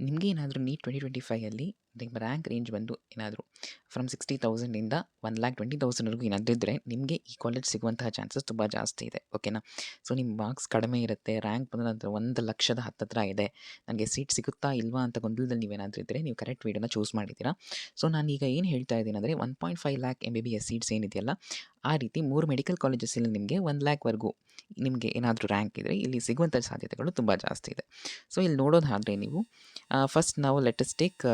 ನಿಮಗೆ ಏನಾದರೂ neat twenty twenty ಫೈಯಲ್ಲಿ ನಿಮ್ಮ ರ್ಯಾಂಕ್ ರೇಂಜ್ ಬಂದು ಏನಾದರೂ ಫ್ರಮ್ ಸಿಕ್ಸ್ಟಿ ತೌಸಂಡಿಂದ ಒನ್ ಲ್ಯಾಕ್ ಟ್ವೆಂಟಿ ತೌಸಂಡ್ವರೆಗೂ ಏನಾದರೂ ಇದ್ದರೆ ನಿಮಗೆ ಈ ಕಾಲೇಜ್ ಸಿಗುವಂತಹ ಚಾನ್ಸಸ್ ತುಂಬ ಜಾಸ್ತಿ ಇದೆ ಓಕೆನಾ ಸೊ ನಿಮ್ಮ ಮಾರ್ಕ್ಸ್ ಕಡಿಮೆ ಇರುತ್ತೆ ರ್ಯಾಂಕ್ ಬಂದ ನಂತರ ಒಂದು ಲಕ್ಷದ ಹತ್ತತ್ರ ಇದೆ, ನನಗೆ ಸೀಟ್ ಸಿಗುತ್ತಾ ಇಲ್ವಾ ಅಂತ ಗೊಂದಲದಲ್ಲಿ ನೀವೇನಾದರೂ ಇದ್ದರೆ ನೀವು ಕರೆಕ್ಟ್ ವೀಡಿಯೋನ ಚೂಸ್ ಮಾಡಿದ್ದೀರಾ? ಸೊ ಈಗ ಏನು ಹೇಳ್ತಾ ಇದ್ದೀನಿ ಅಂದರೆ one point five lakh M B B S seats ಏನಿದೆಯಲ್ಲ, ಆ ರೀತಿ ಮೂರು ಮೆಡಿಕಲ್ ಕಾಲೇಜಸ್ಸಲ್ಲಿ ನಿಮಗೆ ಒಂದು ಲ್ಯಾಕ್ವರೆಗೂ ನಿಮಗೆ ಏನಾದರೂ ರ್ಯಾಂಕ್ ಇದ್ದರೆ ಇಲ್ಲಿ ಸಿಗುವಂಥ ಸಾಧ್ಯತೆಗಳು ತುಂಬ ಜಾಸ್ತಿ ಇದೆ. ಸೊ ಇಲ್ಲಿ ನೋಡೋದಾದರೆ ನೀವು ಫಸ್ಟ್ ನಾವು let's take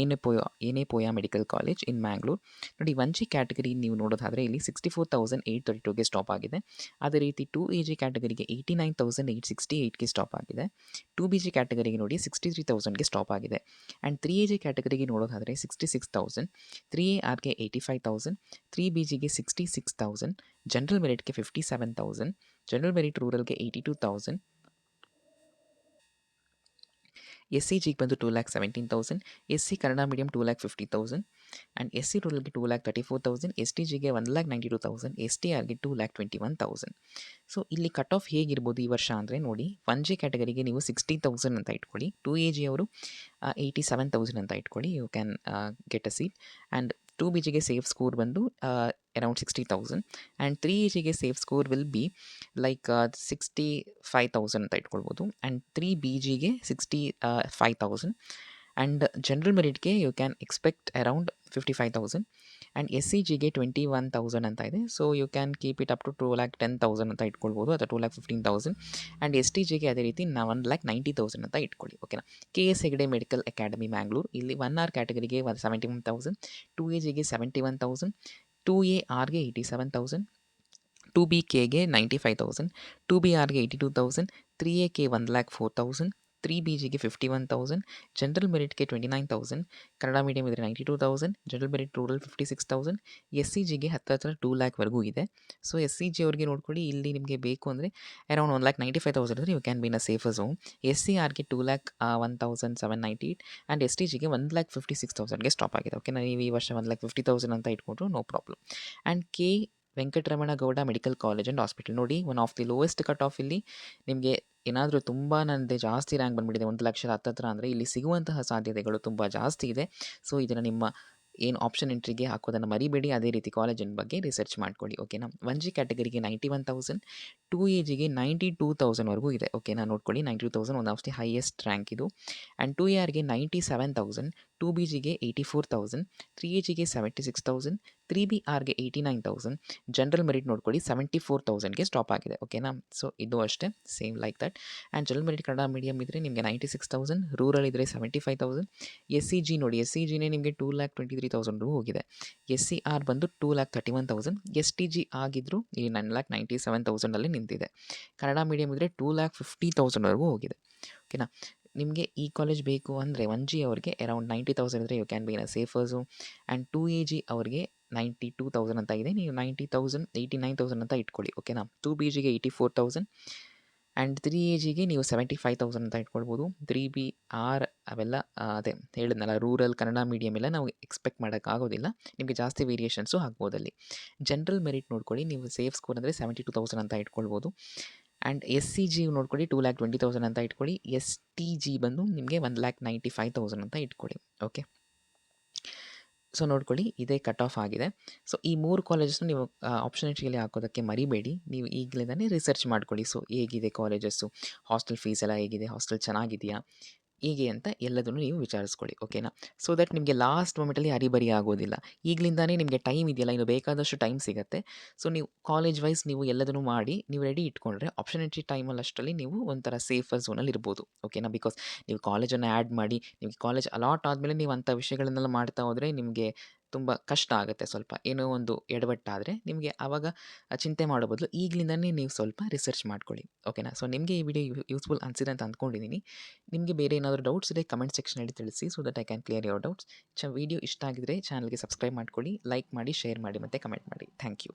Yenepoya, Yenepoya medical college in Mangalore, ನೋಡಿ ಒನ್ ಜಿ ಕ್ಯಾಟಗರಿ ನೀವು ನೋಡೋದಾದರೆ ಇಲ್ಲಿ sixty four thousand eight thirty ಟೂಗೆ stop ಆಗಿದೆ. ಅದೇ ರೀತಿ two A G ಕ್ಯಾಟಗರಿಗೆ eighty nine thousand eight sixty ಏಯ್ಟ್ಗೆ stop ಆಗಿದೆ. ಟೂ ಬಿ ಜಿ ಕ್ಯಾಟಗರಿಗೆ ನೋಡಿ ಸಿಕ್ಸ್ಟಿ ತ್ರೀ ತೌಸಂಡ್ಗೆ ಸ್ಟಾಪ್ ಆಗಿದೆ. ಆ್ಯಂಡ್ ತ್ರೀ ಎ ಜಿ ಕ್ಯಾಟಗರಿಗೆ ನೋಡೋದಾದರೆ sixty six thousand three A ಆರ್ಗೆ eighty five thousand three B ಜಿಗೆ sixty six thousand general ಮೆರಿಟ್ಗೆ fifty seven thousand general merit ರೂರಲ್ಗೆ eighty two thousand S C ಜಿಗೆ ಬಂದು two lakh seventeen thousand S C Kannada medium two lakh fifty thousand and S C ರೂರಲ್ಗೆ two lakh thirty four thousand S T ಜಿಗೆ one lakh ninety two thousand S T ಆರ್ಗೆ two lakh twenty one thousand so ಇಲ್ಲಿ cut off ಹೇಗಿರ್ಬೋದು ಈ ವರ್ಷ ಅಂದರೆ ನೋಡಿ one J ಕ್ಯಾಟಗರಿಗೆ ನೀವು sixty thousand ಅಂತ ಇಟ್ಕೊಳ್ಳಿ ಟೂ ಎ ಜಿ ಅವರು ಏಯ್ಟಿ ಸೆವೆನ್ ತೌಸಂಡ್ ಅಂತ ಇಟ್ಕೊಳ್ಳಿ you can get a seat and two B ಜಿಗೆ ಸೇಫ್ ಸ್ಕೋರ್ ಬಂದು around sixty thousand and three ಜಿಗೆ safe score will be like sixty five thousand ಅಂತ ಇಟ್ಕೊಳ್ಬೋದು. ಆ್ಯಂಡ್ ತ್ರೀ ಬಿ ಜಿಗೆ sixty five thousand and general ಮೆರಿಟ್ಗೆ you can expect around fifty five thousand and S C ಜಿಗೆ twenty one thousand ಅಂತ ಇದೆ. So you can keep it up to two lakh ten thousand ಅಂತ ಇಟ್ಕೊಳ್ಬೋದು, ಅಥವಾ two lakh fifteen thousand and S T ಜಿಗೆ ಅದೇ ರೀತಿ ನಾ ಒನ್ ಲ್ಯಾಕ್ ನೈಂಟಿ ತೌಸಂಡ್ ಅಂತ ಇಟ್ಕೊಳ್ಳಿ ಓಕೆನಾ K S Hegde medical academy, Mangalore. ಇಲ್ಲಿ ಒನ್ ಆರ್ ಕ್ಯಾಟಗರಿಗೆ ಒಂದು seventy one thousand two A ಜಿಗೆ seventy one thousand two A ಆರ್ಗೆ eighty seven thousand two B ಕೆಗೆ ninety five thousand two B ಆರ್ಗೆ eighty two thousand three A K one lakh four thousand three B ಜಿಗೆ fifty one thousand general ಮೆರಿಟ್ಗೆ twenty nine thousand Kannada medium ಇದ್ದರೆ ninety two thousand general merit rural fifty six thousand S C ಜಿಗೆ ಹತ್ತು ಹತ್ರ two ಲ್ಯಾಕ್ವರೆಗೂ ಇದೆ. So S C G ಅವ್ರಿಗೆ ನೋಡ್ಕೊಳ್ಳಿ, ಇಲ್ಲಿ ನಿಮಗೆ ಬೇಕು ಅಂದರೆ around one lakh ninety five thousand ಅಂದರೆ you can be in a safe zone S C ಆರ್ಗೆ two lakh one thousand seven ninety eight and S T ಜಿಗೆ ಒನ್ ಲ್ಯಾಕ್ ಫಿಫ್ಟಿ ಸಿಕ್ಸ್ ತೌಸಂಡ್ಗೆ stop ಆಗಿದೆ. ಓಕೆ ನೀವು ಈ ವರ್ಷ ಒನ್ ಲ್ಯಾಕ್ ಫಿಫ್ಟಿ ತೌಸಂಡ್ ಅಂತ ಇಟ್ಕೊಂಡ್ರು no problem and K Venkataramana Gowda medical college and hospital. ನೋಡಿ one of the lowest cut off ಇಲ್ಲಿ ನಿಮಗೆ ಏನಾದರೂ ತುಂಬ ನನ್ನದೇ ಜಾಸ್ತಿ ರ್ಯಾಂಕ್ ಬಂದುಬಿಟ್ಟಿದೆ, ಒಂದು ಲಕ್ಷದ ಹತ್ತತ್ರ ಅಂದರೆ ಇಲ್ಲಿ ಸಿಗುವಂತಹ ಸಾಧ್ಯತೆಗಳು ತುಂಬ ಜಾಸ್ತಿ ಇದೆ. ಸೊ ಇದನ್ನು ನಿಮ್ಮ ಏನು ಆಪ್ಷನ್ ಎಂಟ್ರಿಗೆ ಹಾಕೋದನ್ನು ಮರಿಬೇಡಿ, ಅದೇ ರೀತಿ ಕಾಲೇಜಿನ ಬಗ್ಗೆ ರಿಸರ್ಚ್ ಮಾಡ್ಕೊಳ್ಳಿ ಓಕೆನಾ one G ಕ್ಯಾಟಗರಿಗೆ ninety one thousand two A ಜಿಗೆ ನೈಂಟಿ ಟೂ ತೌಸಂಡ್ವರೆಗೂ ಇದೆ ಓಕೆನಾ ನೋಡ್ಕೊಳ್ಳಿ ನೈಂಟಿ ಟೂ ತೌಸಂಡ್ ಒಂದು ಆಫ್ ದಿ ಹೈಯೆಸ್ಟ್ ರ್ಯಾಂಕ್ ಇದು. And two A ಆರ್ಗೆ ninety seven thousand two B ಜಿಗೆ eighty four thousand three A ಜಿಗೆ seventy six thousand, three B ಆರ್ಗೆ eighty nine thousand, general merit ನೋಡ್ಕೊಳ್ಳಿ seventy four ತೌಸಂಡ್ಗೆ stop ಆಗಿದೆ, ಓಕೆನಾ? So ಇದು ಅಷ್ಟೇ same like that and general merit Kannada medium ಇದ್ದರೆ ನಿಮಗೆ ನೈಂಟಿ ಸಿಕ್ಸ್ ತೌಸಂಡ್ ರೂರಲ್ ಇದ್ದರೆ seventy five thousand S C G ನೋಡಿ ಎಸ್ ಸಿ ಜಿನೇ ನಿಮಗೆ ಟೂ ಲ್ಯಾಕ್ ಟ್ವೆಂಟಿ ತ್ರೀ ತೌಸಂಡ್ಗೂ ಹೋಗಿದೆ. ಎಸ್ ಸಿ ಆರ್ ಬಂದು two lakh thirty one thousand S T G ಆಗಿದ್ದರೂ ಇಲ್ಲಿ ನೈನ್ ಲ್ಯಾಕ್ ನೈಂಟಿ ಸೆವೆನ್ ತೌಸಂಡಲ್ಲಿ ನಿಂತಿದೆ. ಕನ್ನಡ ಮೀಡಿಯಮ್ ಇದ್ದರೆ ಟೂ ಲ್ಯಾಕ್ ಫಿಫ್ಟಿ ತೌಸಂಡ್ವರೆಗೂ ಹೋಗಿದೆ, ಓಕೆನಾ? ನಿಮಗೆ ಈ ಕಾಲೇಜ್ ಬೇಕು ಅಂದರೆ ಒನ್ ಜಿ ಅವ್ರಿಗೆ ಅರೌಂಡ್ ನೈಂಟಿ ತೌಸಂಡ್ ಇದ್ದರೆ you can be in a safers and two A G ಅವ್ರಿಗೆ ನೈಂಟಿ ಟೂ ತೌಸಂಡ್ ಅಂತ ಇದೆ. ನೀವು ninety thousand, eighty nine thousand ಅಂತ ಇಟ್ಕೊಳ್ಳಿ ಓಕೆನಾ ಟೂ ಬಿ ಜಿಗೆ eighty four thousand and three A ಜಿಗೆ ನೀವು ಸೆವೆಂಟಿ ಫೈವ್ ತೌಸಂಡ್ ಅಂತ ಇಟ್ಕೊಳ್ಬೋದು. ತ್ರೀ ಬಿ, ಆರ್ ಅವೆಲ್ಲ ಅದೇ ಹೇಳಿದ್ನಲ್ಲ, ರೂರಲ್ ಕನ್ನಡ ಮೀಡಿಯಮ್ ಎಲ್ಲ ನಾವು ಎಕ್ಸ್ಪೆಕ್ಟ್ ಮಾಡೋಕ್ಕಾಗೋದಿಲ್ಲ ನಿಮಗೆ ಜಾಸ್ತಿ ವೇರಿಯೇಷನ್ಸು ಆಗ್ಬೋದಲ್ಲಿ ಜನರಲ್ ಮೆರಿಟ್ ನೋಡ್ಕೊಳ್ಳಿ, ನೀವು ಸೇಫ್ ಸ್ಕೋರ್ ಅಂದರೆ ಸೆವೆಂಟಿ ಟು ತೌಸಂಡ್ ಅಂತ ಇಟ್ಕೊಳ್ಬೋದು. ಆ್ಯಂಡ್ ಎಸ್ ಸಿ ಜಿ ನೋಡ್ಕೊಳ್ಳಿ ಟೂ ಲ್ಯಾಕ್ ಟ್ವೆಂಟಿ ತೌಸಂಡ್ ಅಂತ ಇಟ್ಕೊಳ್ಳಿ. ಎಸ್ ಟಿ ಜಿ ಬಂದು ನಿಮಗೆ one lakh ninety five thousand ಅಂತ ಇಟ್ಕೊಳ್ಳಿ. ಓಕೆ ಸೊ ನೋಡ್ಕೊಳ್ಳಿ, ಇದೇ ಕಟ್ ಆಫ್ ಆಗಿದೆ. ಸೊ ಈ ಮೂರು ಕಾಲೇಜಸ್ನ ನೀವು ಆಪ್ಷನಿಟಿಯಲ್ಲಿ ಹಾಕೋದಕ್ಕೆ ಮರಿಬೇಡಿ. ನೀವು ಈಗಲಿಂದನೇ ರಿಸರ್ಚ್ ಮಾಡ್ಕೊಳ್ಳಿ. ಸೊ ಹೇಗಿದೆ ಕಾಲೇಜಸ್ಸು ಹಾಸ್ಟೆಲ್ ಫೀಸ್ ಎಲ್ಲ ಹೇಗಿದೆ? ಹಾಸ್ಟೆಲ್ ಚೆನ್ನಾಗಿದೆಯಾ? ಹೀಗೆ ಅಂತ ಎಲ್ಲದನ್ನು ನೀವು ವಿಚಾರಿಸ್ಕೊಳ್ಳಿ, ಓಕೆನಾ? ಸೊ ದಟ್ ನಿಮಗೆ ಲಾಸ್ಟ್ ಮೊಮೆಂಟಲ್ಲಿ ಹರಿಬರಿ ಆಗೋದಿಲ್ಲ. ಈಗಲಿಂದಾನೇ ನಿಮಗೆ ಟೈಮ್ ಇದೆಯಲ್ಲ, ಇನ್ನು ಬೇಕಾದಷ್ಟು ಟೈಮ್ ಸಿಗುತ್ತೆ. ಸೊ ನೀವು ಕಾಲೇಜ್ ವೈಸ್ ನೀವು ಎಲ್ಲದನ್ನು ಮಾಡಿ, ನೀವು ರೆಡಿ ಇಟ್ಕೊಂಡ್ರೆ ಆಪ್ಷನ್ ಎಂಟ್ರಿ ಟೈಮಲ್ಲಿ ಅಷ್ಟರಲ್ಲಿ ನೀವು ಒಂಥರ ಸೇಫರ್ ಝೋನಲ್ಲಿ ಇರ್ಬೋದು, ಓಕೆನಾ? ಬಿಕಾಸ್ ನೀವು ಕಾಲೇಜನ್ನು ಆ್ಯಡ್ ಮಾಡಿ, ನಿಮಗೆ ಕಾಲೇಜ್ ಅಲಾಟ್ ಆದಮೇಲೆ ನೀವು ಅಂಥ ವಿಷಯಗಳನ್ನೆಲ್ಲ ಮಾಡ್ತಾ ಹೋದರೆ ನಿಮಗೆ ತುಂಬ ಕಷ್ಟ ಆಗುತ್ತೆ ಸ್ವಲ್ಪ ಏನೋ ಒಂದು ಎಡವಟ್ಟಾದರೆ ನಿಮಗೆ ಆವಾಗ ಚಿಂತೆ ಮಾಡೋ ಬದಲು ಈಗಲಿಂದನೇ ನೀವು ಸ್ವಲ್ಪ ರಿಸರ್ಚ್ ಮಾಡ್ಕೊಳ್ಳಿ, ಓಕೆನಾ? ಸೊ, ನಿಮಗೆ ಈ ವಿಡಿಯೋ ಯೂಸ್ಫುಲ್ ಅನಿಸಿದೆ ಅಂತ ಅಂದ್ಕೊಂಡಿದ್ದೀನಿ ನಿಮಗೆ ಬೇರೆ ಏನಾದರೂ ಡೌಟ್ಸ್ ಇದೆ ಕಮೆಂಟ್ ಸೆಕ್ಷನಲ್ಲಿ ತಿಳಿಸಿ so that I can clear your doubts ಚ ವಿಡಿಯೋ ಇಷ್ಟ ಆಗಿದ್ರೆ ಚಾನಲ್ಗೆ ಸಬ್ಸ್ಕ್ರೈಬ್ ಮಾಡ್ಕೊಳ್ಳಿ, ಲೈಕ್ ಮಾಡಿ, ಶೇರ್ ಮಾಡಿ ಮತ್ತು ಕಮೆಂಟ್ ಮಾಡಿ. Thank you.